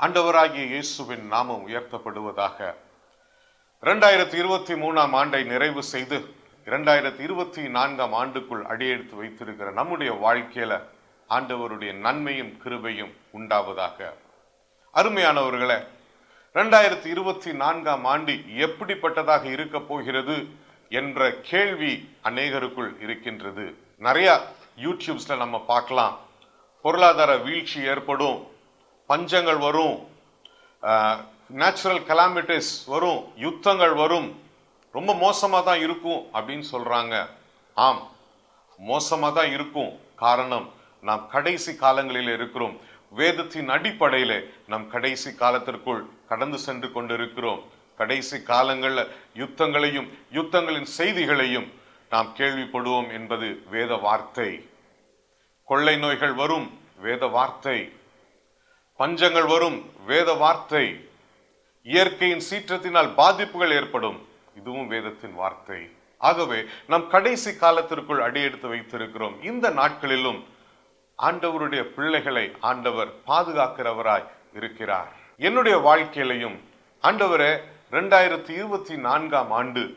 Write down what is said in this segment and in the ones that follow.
ஆண்டவராகிய இயேசுவின் நாமம் உயர்த்தப்படுவதாக. இரண்டாயிரத்தி இருபத்தி மூணாம் ஆண்டை நிறைவு செய்து இரண்டாயிரத்தி இருபத்தி நான்காம் ஆண்டுக்குள் அடியெடுத்து வைத்திருக்கிற நம்முடைய வாழ்க்கையில ஆண்டவருடைய நன்மையும் கிருபையும் உண்டாவதாக. அருமையானவர்களே இரண்டாயிரத்தி இருபத்தி நான்காம் ஆண்டு எப்படிப்பட்டதாக இருக்க போகிறது என்ற கேள்வி அநேகருக்குள் இருக்கின்றது. நிறையா யூடியூப்ஸில் நம்ம பார்க்கலாம். பொருளாதார வீழ்ச்சி ஏற்படும். பஞ்சங்கள் வரும். நேச்சுரல் கலாமிட்டிஸ் வரும். யுத்தங்கள் வரும். ரொம்ப மோசமாக தான் இருக்கும் அப்படின்னு சொல்கிறாங்க ஆம் மோசமாக தான் இருக்கும். காரணம் நாம் கடைசி காலங்களில் இருக்கிறோம். வேதத்தின் அடிப்படையில் நாம் கடைசி காலத்திற்குள் கடந்து சென்று கொண்டிருக்கிறோம். கடைசி காலங்களில் யுத்தங்களையும் யுத்தங்களின் செய்திகளையும் நாம் கேள்விப்படுவோம் என்பது வேத வார்த்தை. கொள்ளை நோய்கள் வரும் வேத வார்த்தை. பஞ்சங்கள் வரும். வேத வார்த்தை. இயற்கையின் சீற்றத்தினால் பாதிப்புகள் ஏற்படும். இதுவும் வேதத்தின் வார்த்தை. ஆகவே நாம் கடைசி காலத்திற்குள் அடியெடுத்து வைத்திருக்கிறோம். இந்த நாட்களிலும் ஆண்டவருடைய பிள்ளைகளை ஆண்டவர் பாதுகாக்கிறவராய் இருக்கிறார். என்னுடைய வாழ்க்கையிலையும் ஆண்டவரே ரெண்டாயிரத்தி இருபத்தி நான்காம் ஆண்டு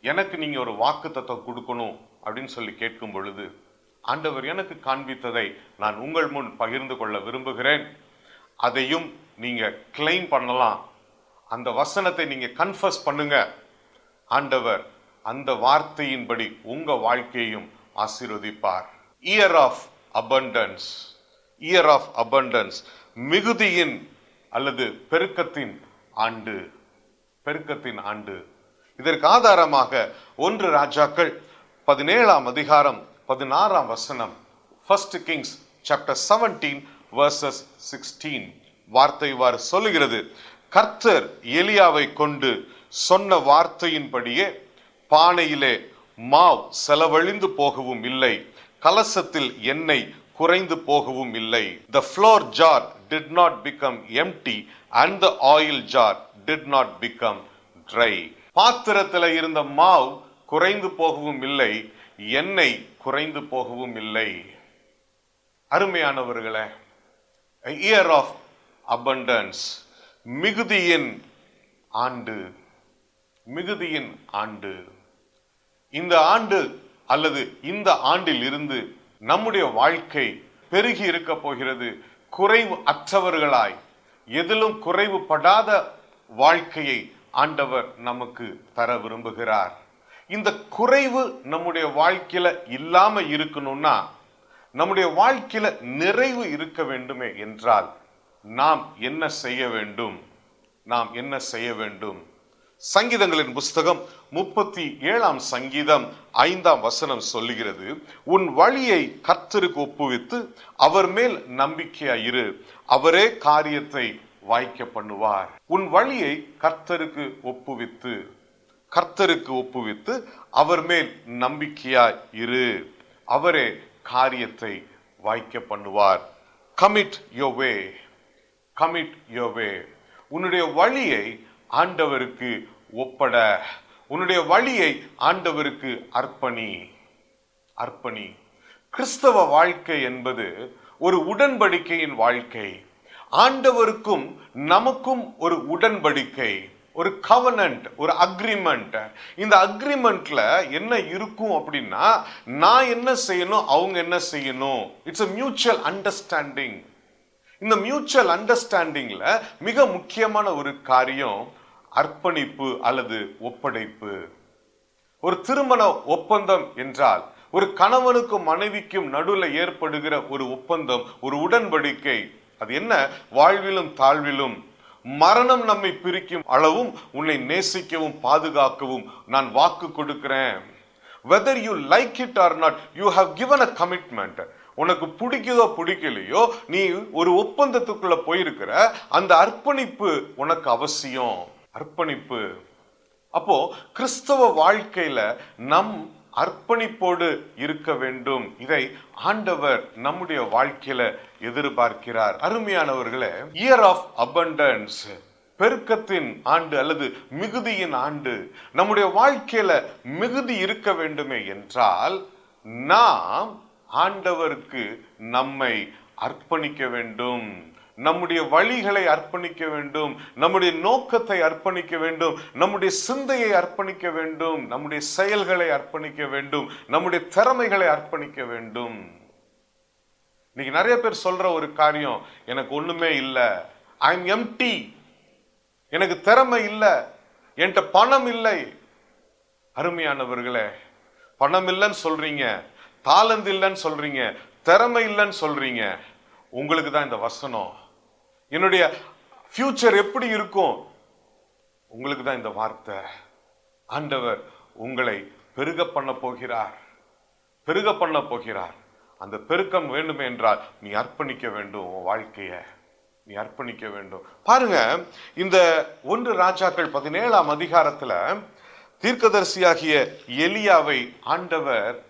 எனக்கு நீங்க ஒரு வாக்கு தத்துவம் கொடுக்கணும் அப்படின்னு சொல்லி கேட்கும் பொழுது ஆண்டவர் எனக்கு காண்பித்ததை நான் உங்கள் முன் பகிர்ந்து கொள்ள விரும்புகிறேன். அதையும் நீங்க கிளைம் பண்ணலாம். அந்த வசனத்தை நீங்க கன்ஃபர்ஸ் பண்ணுங்க. ஆண்டவர் அந்த வார்த்தையின்படி உங்க வாழ்க்கையையும் ஆசீர்வதிப்பார். Year of abundance year of abundance மிகுதியின் அல்லது பெருக்கத்தின் ஆண்டு. பெருக்கத்தின் ஆண்டு. இதற்கு ஆதாரமாக ஒன்று ராஜாக்கள் பதினேழாம் அதிகாரம் பதினாறாம் வசனம். First Kings chapter seventeen verses sixteen வார்த்தை இவ்வாறு சொல்லுகிறது. கர்த்தர் எலியாவை கொண்டு சொன்ன வார்த்தையின்படியே பானையிலே மாவ் செலவழிந்து போகவும் இல்லை. கலசத்தில் எண்ணெய் குறைந்து போகவும் இல்லை. The flour jar did not become empty and the oil jar did not become dry பாத்திரத்தில் இருந்த மாவு குறைந்து போகவும் இல்லை எண்ணெய் குறைந்து போகவும் இல்லை. அருமையானவர்களே இயர் ஆஃப் abundance. மிகுதியின் ஆண்டு. மிகுதியின் ஆண்டு. இந்த ஆண்டு அல்லது இந்த ஆண்டில் இருந்து நம்முடைய வாழ்க்கை பெருகி இருக்க போகிறது. குறைவு அற்றவர்களாய். எதிலும் குறைவுபடாத வாழ்க்கையை ஆண்டவர் நமக்கு தர விரும்புகிறார். இந்த குறைவு நம்முடைய வாழ்க்கையில இல்லாம இருக்கணும்னா நம்முடைய வாழ்க்கையில நிறைவு இருக்க வேண்டுமே என்றால் நாம் என்ன செய்ய வேண்டும்? நாம் என்ன செய்ய வேண்டும்? சங்கீதங்களின் புஸ்தகம் முப்பத்தி ஏழாம் சங்கீதம் ஐந்தாம் வசனம் சொல்லுகிறது உன் வழியை கர்த்தருக்கு ஒப்புவித்து அவர் மேல் நம்பிக்கையாயிரு அவரே காரியத்தை வாய்க்க பண்ணுவார். உன் வழியை கர்த்தருக்கு ஒப்புவித்து கர்த்தருக்கு ஒப்புவித்து அவர் மேல் நம்பிக்கையா இரு அவரே காரியத்தை வாய்க்க பண்ணுவார். கமிட் யோ வே கமிட் யோ வே உன்னுடைய வழியை ஆண்டவருக்கு ஒப்பட. உன்னுடைய வழியை ஆண்டவருக்கு அர்ப்பணி. அர்ப்பணி. கிறிஸ்தவ வாழ்க்கை என்பது ஒரு உடன்படிக்கையின் வாழ்க்கை. ஆண்டவருக்கும் நமக்கும் ஒரு உடன்படிக்கை. ஒரு கவனன்ட் ஒரு அக்ரிமெண்ட் இந்த அக்ரிமெண்ட்ல என்ன இருக்கும் அப்படின்னா நான் என்ன செய்யணும் அவங்க என்ன செய்யணும். இட்ஸ் அ மியூச்சுவல் அண்டர்ஸ்டாண்டிங் இந்த மியூச்சுவல் அண்டர்ஸ்டாண்டிங்ல மிக முக்கியமான ஒரு காரியம் அர்ப்பணிப்பு அல்லது ஒப்படைப்பு. ஒரு திருமண ஒப்பந்தம் என்றால் ஒரு கணவனுக்கும் மனைவிக்கும் நடுவில் ஏற்படுகிற ஒரு ஒப்பந்தம் ஒரு உடன்படிக்கை. அது என்ன? வாழ்விலும் தாழ்விலும் மரணம் நம்மை பிரிக்கும் அளவும் உன்னை நேசிக்கவும் பாதுகாக்கவும் நான் வாக்கு கொடுக்கிறேன். Whether you like it or not you have given a commitment உனக்கு பிடிக்குதோ பிடிக்கலையோ நீ ஒரு ஒப்பந்தத்துக்குள்ள போயிருக்கிற அந்த அர்ப்பணிப்பு உனக்கு அவசியம். அர்ப்பணிப்பு. அப்போ கிறிஸ்தவ வாழ்க்கையில நம் அர்ப்பணிப்போடு இருக்க வேண்டும். இதை ஆண்டவர் நம்முடைய வாழ்க்கையில எதிர்பார்க்கிறார். அருமையானவர்களே இயர் ஆஃப் அபண்டன்ஸ் பெருக்கத்தின் ஆண்டு அல்லது மிகுதியின் ஆண்டு நம்முடைய வாழ்க்கையில மிகுதி இருக்க வேண்டுமே என்றால் நாம் ஆண்டவருக்கு நம்மை அர்ப்பணிக்க வேண்டும். நம்முடைய வழிகளை அர்ப்பணிக்க வேண்டும் நம்முடைய நோக்கத்தை அர்ப்பணிக்க வேண்டும் நம்முடைய சிந்தையை அர்ப்பணிக்க வேண்டும் நம்முடைய செயல்களை அர்ப்பணிக்க வேண்டும் நம்முடைய திறமைகளை அர்ப்பணிக்க வேண்டும். இன்னைக்கு நிறைய பேர் சொல்ற ஒரு காரியம் எனக்கு ஒண்ணுமே இல்லை ஐ எம் எம்டி எனக்கு திறமை இல்லை என்கிட்ட பணம் இல்லை. அருமையானவர்களே பணம் இல்லைன்னு சொல்றீங்க தாளந்து இல்லைன்னு சொல்றீங்க திறமை இல்லைன்னு சொல்றீங்க உங்களுக்கு தான் இந்த வசனம். என்னுடைய ஃபியூச்சர் எப்படி இருக்கும்? உங்களுக்கு தான் இந்த வார்த்தை. ஆண்டவர் உங்களை பெருக பண்ண போகிறார். பெருக பண்ண போகிறார். அந்த பெருக்கம் வேண்டுமே என்றால் நீ அர்ப்பணிக்க வேண்டும் உன் வாழ்க்கைய. நீ அர்ப்பணிக்க வேண்டும். பாருங்க இந்த ஒன்று ராஜாக்கள் பதினேழாம் அதிகாரத்துல தீர்க்கதரிசியாகிய எலியாவை ஆண்டவர்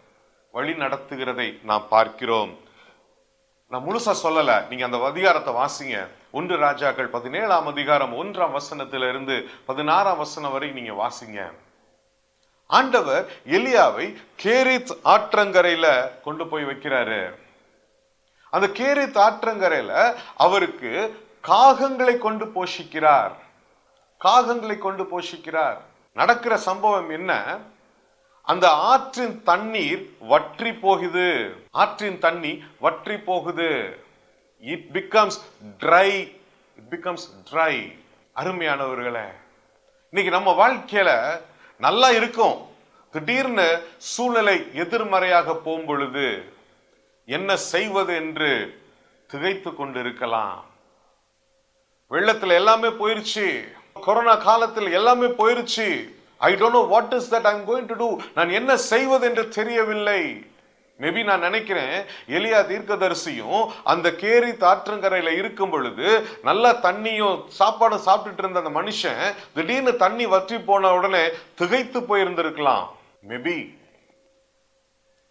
வழி நடத்துகிறதை நாம் பார்க்கிறோம். நான் முழுசா சொல்லல. நீங்க அந்த அதிகாரத்தை வாசிங்க. ஒன்று ராஜாக்கள் பதினேழாம் அதிகாரம் ஒன்றாம் வசனத்திலிருந்து பதினாறாம் வசனம் வரை நீங்க வாசிங்க. ஆண்டவர் எலியாவை கேரித் ஆற்றங்கரையில கொண்டு போய் வைக்கிறாரு. அந்த கேரித் ஆற்றங்கரையில அவருக்கு காகங்களை கொண்டு போஷிக்கிறார். காகங்களை கொண்டு போஷிக்கிறார். நடக்கிற சம்பவம் என்ன? அந்த ஆற்றின் தண்ணீர் வற்றி போகுது. ஆற்றின் தண்ணி வற்றி போகுது. It becomes dry it becomes dry அருமையானவர்களே இன்னைக்கு நம்ம வாழ்க்கையில நல்லா இருக்கும். திடீர்னு சூழ்நிலை எதிர்மறையாக போகும் பொழுது என்ன செய்வது என்று திகைத்து கொண்டு இருக்கலாம் வெள்ளத்துல எல்லாமே போயிருச்சு. கொரோனா காலத்தில் எல்லாமே போயிருச்சு. I don't know what is that I'm going to do நான் என்ன செய்வது என்று தெரியவில்லை. மேபி நான் நினைக்கிறேன் எலியா தீர்க்கதரிசியும் அந்த கேரி தாற்றங்கரையில் இருக்கும் பொழுது நல்லா தண்ணியும் சாப்பாடும் சாப்பிட்டுட்டு இருந்த அந்த மனுஷன் திடீர்னு தண்ணி வற்றி போன உடனே திகைத்து போயிருந்திருக்கலாம். மேபி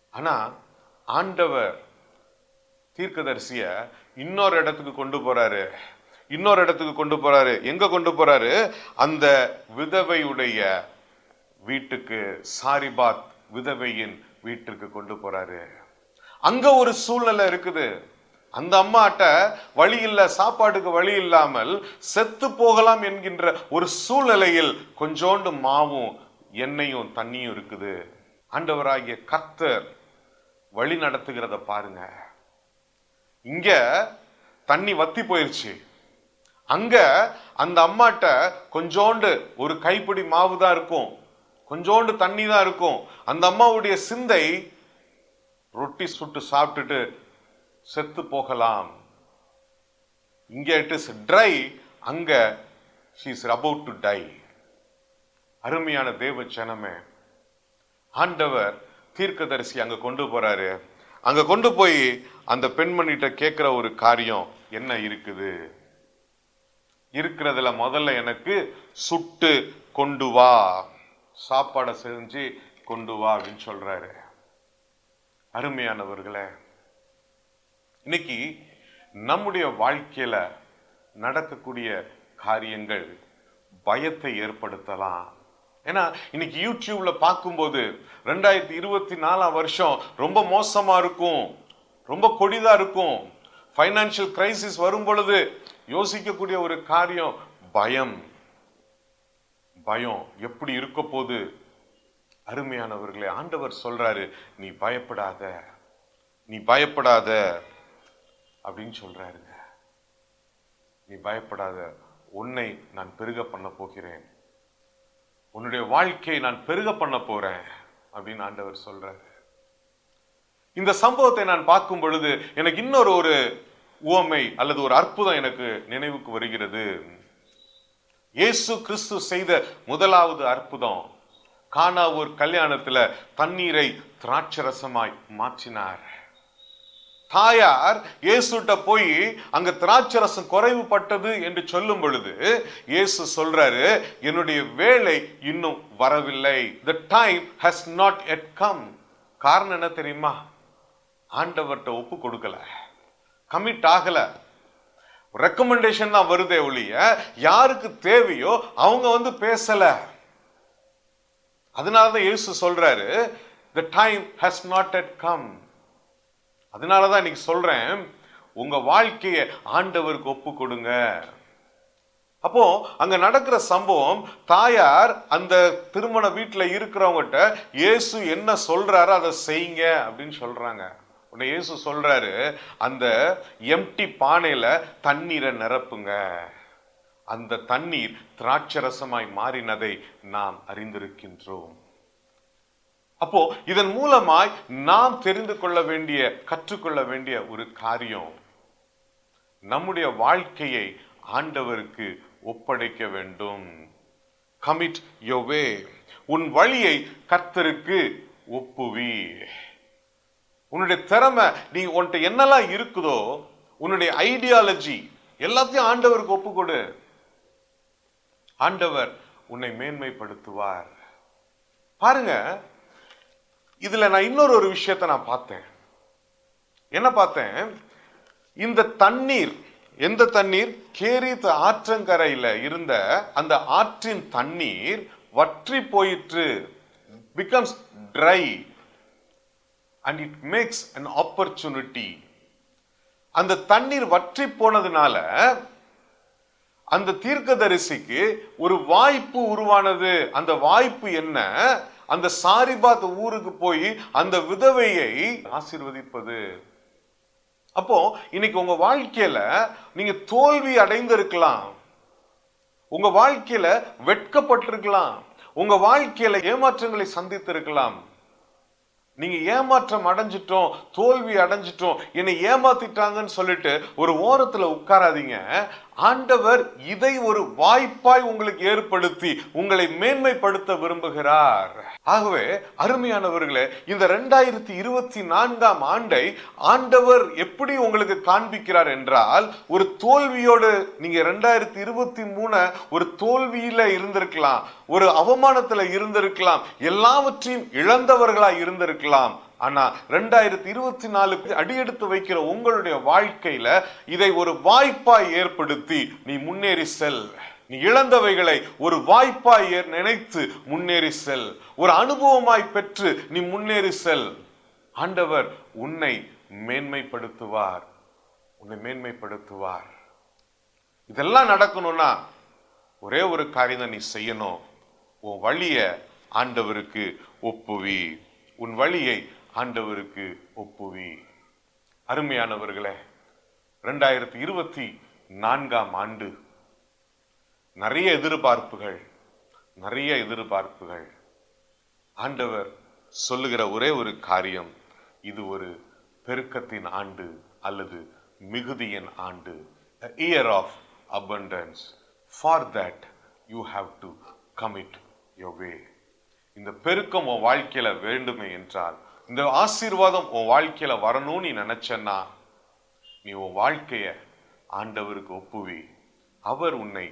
ஆனா ஆண்டவர் தீர்க்கதரிசிய இன்னொரு இடத்துக்கு கொண்டு போறாரு. இன்னொரு இடத்துக்கு கொண்டு போறாரு. எங்க கொண்டு போறாரு? அந்த விதவையுடைய வீட்டுக்கு சாரிபாத் விதவையின் வீட்டிற்கு கொண்டு போறாரு. அங்க ஒரு சூழ்நிலை இருக்குது. அந்த அம்மாட்ட வழி இல்ல சாப்பாட்டுக்கு வழி இல்லாமல் செத்து போகலாம் என்கின்ற ஒரு சூழ்நிலையில் கொஞ்சோண்டு மாவும் எண்ணெயும் தண்ணியும் இருக்குது. ஆண்டவராகிய கர்த்தர் வழி நடத்துகிறத பாருங்க. இங்க தண்ணி வத்தி போயிருச்சு. அங்க அந்த அம்மாட்ட கொஞ்சோண்டு ஒரு கைப்பிடி மாவு தான் இருக்கும். கொஞ்சோண்டு தண்ணி தான் இருக்கும். அந்த அம்மாவுடைய சிந்தை ரொட்டி சுட்டு சாப்பிட்டுட்டு செத்து போகலாம். இங்க இட் இஸ் ட்ரை அங்க she is about to die அருமையான தேவ ஜனமே ஆண்டவர் தீர்க்கதரிசி அங்க கொண்டு போறாரு. அங்க கொண்டு போய் அந்த பெண்மணிகிட்ட கேட்கிற ஒரு காரியம் என்ன இருக்குது? இருக்கிறதுல முதல்ல எனக்கு சுட்டு கொண்டு வா. சாப்பாடை செஞ்சு கொண்டு வா அப்படின்னு சொல்றாரு. அருமையானவர்களே இன்னைக்கு நம்முடைய வாழ்க்கையில நடக்கக்கூடிய காரியங்கள் பயத்தை ஏற்படுத்தலாம். ஏன்னா இன்னைக்கு யூடியூப்ல பார்க்கும்போது ரெண்டாயிரத்தி இருபத்தி நாலாம் வருஷம் ரொம்ப மோசமா இருக்கும் ரொம்ப கொடிதா இருக்கும். ஃபைனான்சியல் கிரைசிஸ் வரும் பொழுது யோசிக்கக்கூடிய ஒரு காரியம் பயம். பயம் எப்படி இருக்க போது அருமையானவர்களே ஆண்டவர் சொல்றாரு நீ பயப்படாத நீ பயப்படாத அப்படின்னு சொல்றாருங்க. நீ பயப்படாத உன்னை நான் பெருக பண்ண போகிறேன். உன்னுடைய வாழ்க்கையை நான் பெருக பண்ண போறேன் அப்படின்னு ஆண்டவர் சொல்றாரு. இந்த சம்பவத்தை நான் பார்க்கும் பொழுது எனக்கு இன்னொரு ஒரு உவமை அல்லது ஒரு அற்புதம் எனக்கு நினைவுக்கு வருகிறது. இயேசு கிறிஸ்து செய்த முதலாவது அற்புதம். கானா ஒரு கல்யாணத்துல தண்ணீரை திராட்சரசமாய் மாற்றினார். தாயார் இயேசுட்ட போய் அங்க திராட்சரசம் குறைவுபட்டது என்று சொல்லும் பொழுது இயேசு சொல்றாரு என்னுடைய வேலை இன்னும் வரவில்லை. The time has not yet come காரணம் என்ன தெரியுமா? ஆண்டவர்கிட்ட ஒப்பு கொடுக்கல. கமிட் ஆகலை. ரெக்கமெண்டேஷன் தான் வருதே ஒழிய யாருக்கு தேவையோ அவங்க வந்து பேசல. அதனாலதான் இயேசு சொல்றாரு the time has not yet come அதனாலதான் இன்னைக்கு சொல்றேன் உங்க வாழ்க்கையை ஆண்டவருக்கு ஒப்பு கொடுங்க. அப்போ அங்க நடக்கிற சம்பவம் தாயார் அந்த திருமண வீட்டில் இருக்கிறவங்ககிட்ட இயேசு என்ன சொல்றாரோ அதை செய்யுங்க அப்படின்னு சொல்றாங்க. உன்னை இயேசு சொல்றாரு அந்த எம்டி பானையில தண்ணீரை நிரப்புங்க. அந்த தண்ணீர் திராட்சரசமாய் மாறினதை நாம் அறிந்திருக்கின்றோம். அப்போ இதன் மூலமாய் நாம் தெரிந்து கொள்ள வேண்டிய கற்றுக்கொள்ள வேண்டிய ஒரு காரியம் நம்முடைய வாழ்க்கையை ஆண்டவருக்கு ஒப்படைக்க வேண்டும். கமிட் யோவே உன் வழியை கர்த்தருக்கு ஒப்புவி. உன்னுடைய திறமை நீ உன்கிட்ட என்னெல்லாம் இருக்குதோ உன்னுடைய ஐடியாலஜி எல்லாத்தையும் ஆண்டவருக்கு ஒப்பு கொடு ஆண்டவர் உன்னை மேன்மைப்படுத்துவார். பாருங்க இதுல நான் இன்னொரு ஒரு விஷயத்தை நான் பார்த்தேன். என்ன பார்த்தேன்? இந்த தண்ணீர் எந்த தண்ணீர்? கேரித் ஆற்றங்கரையில இருந்த அந்த ஆற்றின் தண்ணீர் வற்றி போயிற்று becomes dry and it makes an opportunity அந்த தண்ணீர் வற்றி போனதுனால அந்த தீர்க்கதரிசிக்கு ஒரு வாய்ப்பு உருவானது. அந்த வாய்ப்பு என்ன? அந்த சாரிபாத் ஊருக்கு போய் அந்த விதவையை ஆசீர்வதிப்பது. அப்போ இன்னைக்கு உங்க வாழ்க்கையில நீங்க தோல்வி அடைந்திருக்கலாம். உங்க வாழ்க்கையில வெட்கப்பட்டிருக்கலாம். உங்க வாழ்க்கையில ஏமாற்றங்களை சந்தித்திருக்கலாம். நீங்க ஏமாற்றம் அடைஞ்சிட்டோம் தோல்வி அடைஞ்சிட்டோம் என்னை ஏமாத்திட்டாங்கன்னு சொல்லிட்டு ஒரு ஓரத்துல உட்காராதீங்க. ஆண்டவர் இதை ஒரு வாய்ப்பாய் உங்களுக்கு ஏற்படுத்தி உங்களை மேன்மைப்படுத்த விரும்புகிறார். ஆகவே அருமையானவர்களே இந்த ரெண்டாயிரத்தி இருபத்தி நான்காம் ஆண்டை ஆண்டவர் எப்படி உங்களுக்கு காண்பிக்கிறார் என்றால் ஒரு தோல்வியோடு நீங்க ரெண்டாயிரத்தி இருபத்தி மூணு ஒரு தோல்வியில இருந்திருக்கலாம். ஒரு அவமானத்துல இருந்திருக்கலாம் எல்லாவற்றையும் இழந்தவர்களா இருந்திருக்கலாம். ஆனா ரெண்டாயிரத்தி இருபத்தி நாலுக்கு அடியெடுத்து வைக்கிற உங்களுடைய வாழ்க்கையில இதை ஒரு வாய்ப்பாய் ஏற்படுத்தி நீ முன்னேறி செல். நீ இழந்தவைகளை ஒரு வாய்ப்பாய் நினைத்து முன்னேறி செல். ஒரு அனுபவமாய் பெற்று நீ முன்னேறி செல். ஆண்டவர் உன்னை மேன்மைப்படுத்துவார். உன்னை மேன்மைப்படுத்துவார். இதெல்லாம் நடக்கணும்னா ஒரே ஒரு காரியம் நீ செய்யணும். உன் வழிய ஆண்டவருக்கு ஒப்புவி. உன் வழியை ஆண்டவருக்கு ஒப்புவி. அருமையானவர்களே ரெண்டாயிரத்தி இருபத்தி நான்காம் ஆண்டு நிறைய எதிர்பார்ப்புகள் நிறைய எதிர்பார்ப்புகள். ஆண்டவர் சொல்லுகிற ஒரே ஒரு காரியம் இது ஒரு பெருக்கத்தின் ஆண்டு அல்லது மிகுதியின் ஆண்டு. Year of abundance. For that you have to commit யோவே இந்த பெருக்கம் உன் வாழ்க்கையில வேண்டுமே என்றால் இந்த ஆசீர்வாதம் உன் வாழ்க்கையில வரணும்னு நீ நினைச்சன்னா நீ உன் வாழ்க்கைய ஆண்டவருக்கு ஒப்புவி. அவர் உன்னை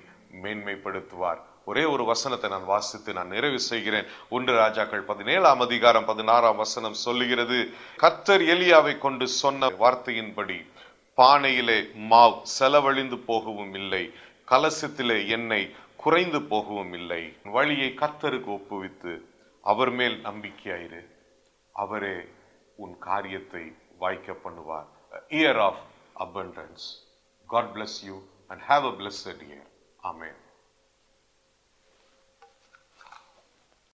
மேன்மைப்படுத்துவார். ஒரே ஒரு வசனத்தை நான் வாசித்து நான் நிறைவு செய்கிறேன். ஒன்று ராஜாக்கள் பதினேழாம் அதிகாரம் பதினாறாம் வசனம் சொல்லுகிறது கத்தர் எலியாவை கொண்டு சொன்ன வார்த்தையின்படி பானையிலே மாவ் செலவழிந்து போகவும் இல்லை. கலசத்திலே எண்ணெய் குறைந்து போகவும் இல்லை. வழியை கத்தருக்கு ஒப்புவித்து அவர் மேல் நம்பிக்கையாயிரு. அவரே உன் காரியத்தை வாய்க்க பண்ணுவார். Year of abundance God bless you and have a blessed year Amen.